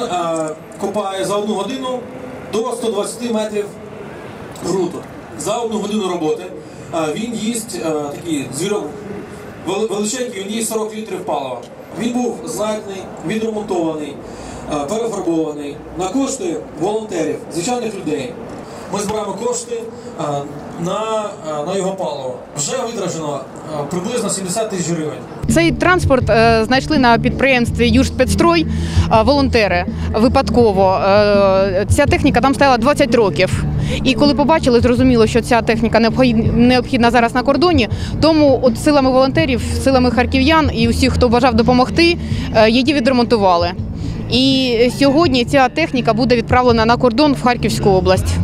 Він е, копає за одну годину до 120 метрів ґрунту. За одну годину роботи е, він їсть е, такий звірок вели- величенький, він їсть 40 літрів палива. Він був знайдений, відремонтований, перефарбований на кошти волонтерів, звичайних людей. Ми збираємо кошти е, на, е, на його паливо. Вже витражено е, приблизно 70 тисяч гривень. Цей транспорт знайшли на підприємстві Южспецстрой волонтери випадково. Ця техніка там стояла 20 років. І коли побачили, зрозуміло, що ця техніка необхід- необхідна зараз на кордоні. Тому от силами волонтерів, силами харків'ян і усіх, хто бажав допомогти, її відремонтували. І сьогодні ця техніка буде відправлена на кордон в Харківську область.